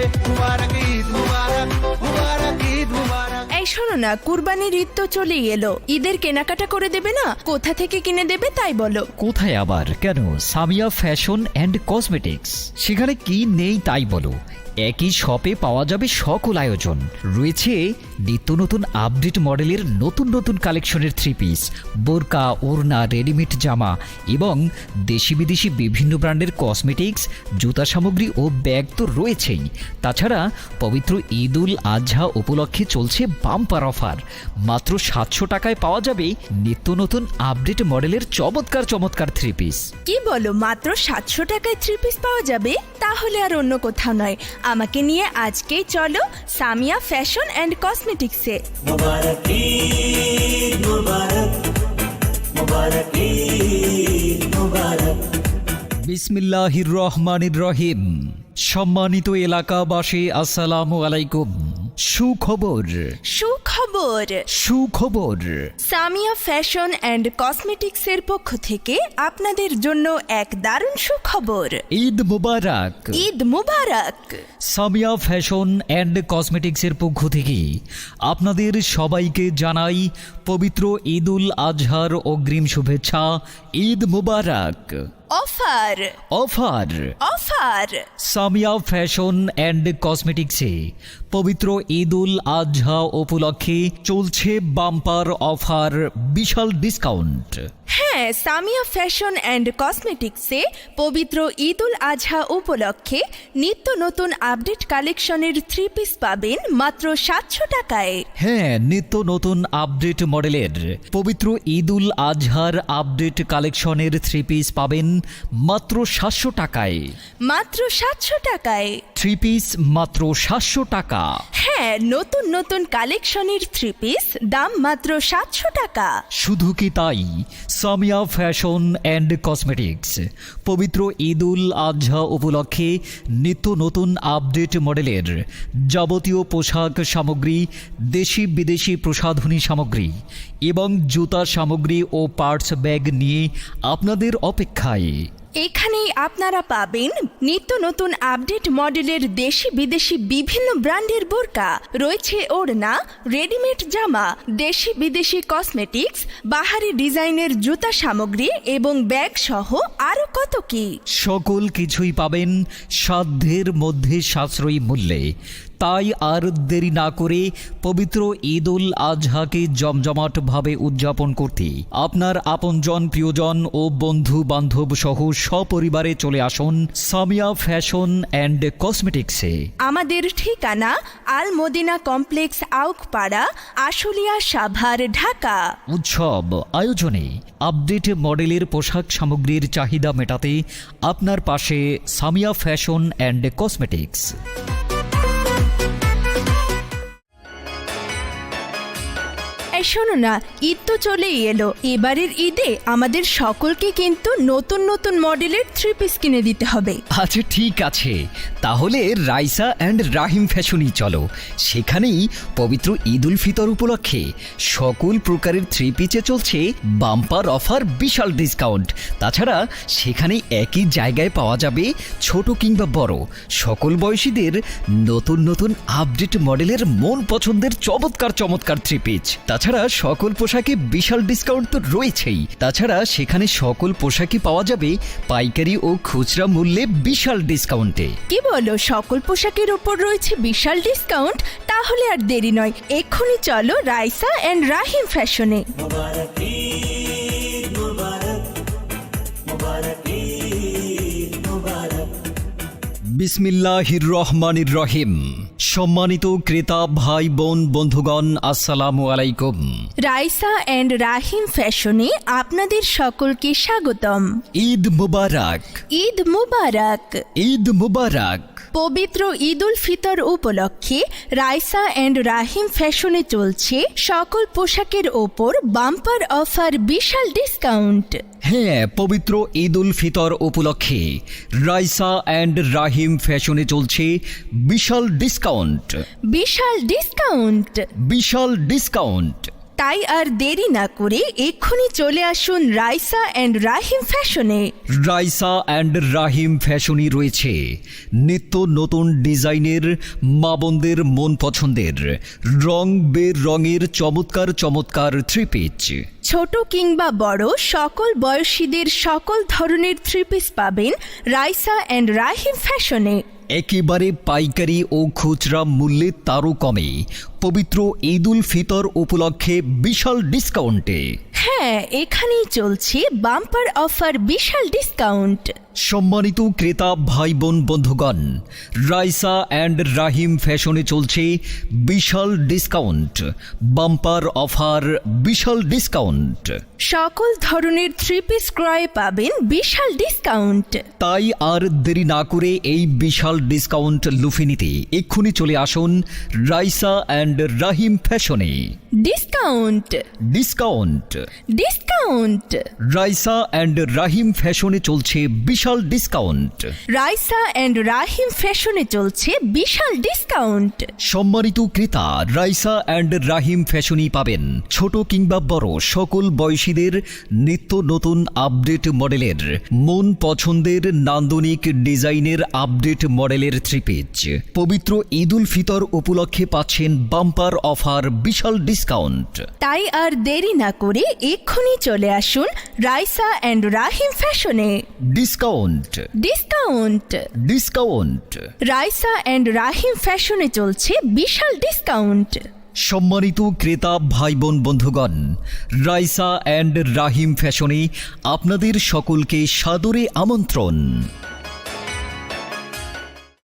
চলছে মুবারক ঈদ শোনো না, কুরবানির ঈদ তো চলেই এলো। ঈদের কেনাকাটা করে দেবে না? কোথা থেকে কিনে দেবে তাই বলো। কোথায় আবার? কেন? Samiya fashion and cosmetics. সেখানে কি নেই তাই বলো। একই শপে পাওয়া যাবে সকল আয়োজন। রয়েছে নিত্য নতুন আপডেট মডেলের নতুন নতুন কালেকশনের থ্রি পিস বোরকা, ওড়না রেডিমেড জামা এবং দেশি বিদেশি বিভিন্ন ব্র্যান্ডের কসমেটিক্স, জুতা সামগ্রী ও ব্যাগ তো রয়েছেই। তাছাড়া পবিত্র ঈদ উল আজহা উপলক্ষে চলছে বাম্পার অফার। মাত্র সাতশো টাকায় পাওয়া যাবে নিত্য নতুন আপডেট মডেলের চমৎকার চমৎকার থ্রি পিস কি বলো মাত্র সাতশো টাকায় থ্রি পিস পাওয়া যাবে? তাহলে আর অন্য কোথাও নয়। আমাকে নিয়ে আজকেই চলো সামিয়া ফ্যাশন অ্যান্ড কসমেটিক্সে বিসমিল্লাহির রহমানির রহিম। সম্মানিত এলাকাবাসী আসসালামু আলাইকুম। সুখবর। সুখ সুখবর। সুখবর। সামিয়া ফ্যাশন অ্যান্ড কসমেটিক্সের পক্ষ থেকে আপনাদের জন্য এক দারুণ সুখবর। ঈদ মুবারক। ঈদ মুবারক। সামিয়া ফ্যাশন অ্যান্ড কসমেটিক্সের পক্ষ থেকে আপনাদের সবাইকে জানাই পবিত্র ঈদ উল আজহার অগ্রিম শুভেচ্ছা। ঈদ মুবারক। Offer offer offer Samiya fashion and কসমেটিক্সে পবিত্র ঈদ উল আজহা উপলক্ষে চলছে বাম্পার অফার বিশাল ডিসকাউন্ট হ্যাঁ সামিয়া ফ্যাশন অ্যান্ড কসমেটিক্সে পবিত্র ঈদ উল আজহা উপলক্ষে নিত্য নতুন আপডেট কালেকশনের থ্রি পিস পাবেন মাত্র সাতশো টাকায়। হ্যাঁ নিত্য নতুন আপডেট মডেলের পবিত্র ঈদ উল আজহার আপডেট কালেকশনের থ্রি পিস পাবেন মাত্র সাতশো টাকায়। মাত্র সাতশো টাকায়। থ্রি পিস মাত্র সাতশো টাকা। হ্যাঁ নতুন নতুন কালেকশনের থ্রি পিস দাম মাত্র সাতশো টাকা। শুধু কি তাই? Samiya fashion and cosmetics. পবিত্র ঈদ উল আজহা উপলক্ষে নিত্য নতুন আপডেট মডেলের যাবতীয় পোশাক সামগ্রী দেশি বিদেশি প্রসাধনী সামগ্রী এবং জুতা সামগ্রী ও পার্টস ব্যাগ নিয়ে আপনাদের অপেক্ষায়। এখানেই আপনারা পাবেন নিত্য নতুন আপডেট মডেলের দেশি বিদেশি বিভিন্ন ব্র্যান্ডের বোরকা। রয়েছে ওড়না, রেডিমেড জামা, দেশি বিদেশি কসমেটিক্স, বাহারি ডিজাইনের জুতা সামগ্রী এবং ব্যাগ সহ আরও কত কি। সকল কিছুই পাবেন সাধ্যের মধ্যে সাশ্রয়ী মূল্যে। তাই আর দেরি না করে পবিত্র ঈদ উল আজহাকে জমজমাটভাবে উদযাপন করতে। আপনার আপনজন, প্রিয়জন ও বন্ধু বান্ধব সহ সপরিবারে চলে আসুন সামিয়া ফ্যাশন অ্যান্ড কসমেটিক্সে। আমাদের ঠিকানা আল মদিনা কমপ্লেক্স আউকপাড়া আশুলিয়া সাভার ঢাকা। উৎসব আয়োজনে আপডেট মডেলের পোশাক সামগ্রীর চাহিদা মেটাতে আপনার পাশে সামিয়া ফ্যাশন অ্যান্ড কসমেটিক্স। এই শোনো না, ঈদ তো চলেই এলো। এবারের ঈদে আমাদের সকলকে কিন্তু নতুন নতুন মডেলের থ্রি পিস কিনে দিতে হবে। আচ্ছা ঠিক আছে। তাহলে রাইসা অ্যান্ড রাহিম ফ্যাশনই চলো। সেখানেই পবিত্র ঈদ উল ফিতর উপলক্ষে সকল প্রকারের থ্রি পিচে চলছে বাম্পার অফার বিশাল ডিসকাউন্ট তাছাড়া সেখানে একই জায়গায় পাওয়া যাবে ছোট কিংবা বড়। সকল বয়সীদের নতুন নতুন আপডেট মডেলের মন পছন্দের চমৎকার চমৎকার থ্রি পিচ তাছাড়া তাছাড়া সকল পোশাকে বিশাল ডিসকাউন্ট তো রয়েছেই। তাছাড়া সেখানে সকল পোশাকই পাওয়া যাবে পাইকারি ও খুচরা মূল্যে বিশাল ডিসকাউন্টে কি বলো সকল পোশাকের উপর রয়েছে বিশাল ডিসকাউন্ট তাহলে আর দেরি নয় এক্ষুনি চলো রাইসা অ্যান্ড রাহিম ফ্যাশনে বিসমিল্লাহির রহমানির রহিম। সম্মানিত ক্রেতা ভাই বোন বন্ধুগণ আসসালামু আলাইকুম। রাইসা অ্যান্ড রাহিম ফ্যাশনে আপনাদের সকলকে স্বাগতম। ঈদ মুবারক। ঈদ মুবারক। ঈদ মুবারক। পবিত্র ঈদ উল ফিতর উপলক্ষে রাইসা অ্যান্ড রাহিম ফ্যাশনে চলছে সকল পোশাকের ওপর বাম্পার অফার বিশাল ডিসকাউন্ট। হ্যাঁ পবিত্র ঈদ উল ফিতর উপলক্ষে রাইসা অ্যান্ড রাহিম ফ্যাশনে চলছে বিশাল ডিসকাউন্ট। বিশাল ডিসকাউন্ট বিশাল ডিসকাউন্ট তাই আর দেরি না করে এক্ষুনি চলে আসুন রাইসা অ্যান্ড রাহিম ফ্যাশনে। রাইসা অ্যান্ড রাহিম ফ্যাশনই রয়েছে। নিত্য নতুন ডিজাইনের মা বোনদের মন পছন্দের রং বের রঙের চমৎকার চমৎকার থ্রি পিচ ছোট কিংবা বড় সকল বয়সীদের সকল ধরনের থ্রি পিস পাবেন রাইসা অ্যান্ড রাহিম ফ্যাশনে। একেবারে পাইকারি ও খুচরা মূল্যে তারও কমে। পবিত্র ঈদ উল ফিতর উপলক্ষে বিশাল ডিসকাউন্টে। হ্যাঁ এখানেই চলছে বাম্পার অফার বিশাল ডিসকাউন্ট। সম্মানিত ক্রেতা ভাই বোন বন্ধুগণ রাইসা অ্যান্ড রাহিম ফ্যাশনে চলছে বিশাল ডিসকাউন্ট। বাম্পার অফার বিশাল ডিসকাউন্ট। সকল ধরনের থ্রি পিস ক্রয়ে পাবেন বিশাল ডিসকাউন্ট। তাই আর দেরি না করে এই বিশাল ডিসকাউন্ট লুফে নিতে এক্ষুনি চলে আসুন রাইসা অ্যান্ড রাহিম ফ্যাশনে discount discount discount Raisa and Rahim ফ্যাশনে চলছে বিশাল ডিসকাউন্ট রাইসা অ্যান্ড রাহিম ফ্যাশনে চলছে বিশাল ডিসকাউন্ট সম্মানিত ক্রেতা রাইসা অ্যান্ড রাহিম ফ্যাশনই পাবেন ছোট কিংবা বড় সকল বয়সীদের নিত্য নতুন আপডেট মডেলের মন পছন্দের নান্দনিক ডিজাইনের আপডেট মডেলের থ্রি পিচ পবিত্র ঈদ উল ফিতর উপলক্ষে পাচ্ছেন বাম্পার অফার বিশাল ডিসকাউন্ট। তাই আর দেরি না করে এক্ষুনি চলে আসুন রাইসা অ্যান্ড রাহিম ফ্যাশনে। Discount. Discount. Discount. Raisa and Rahim ফ্যাশনে চলছে বিশাল ডিসকাউন্ট। সম্মানিত ক্রেতা ভাই বোন বন্ধুগণ রাইসা অ্যান্ড রাহিম ফ্যাশনে আপনাদের সকলকে সাদরে আমন্ত্রণ।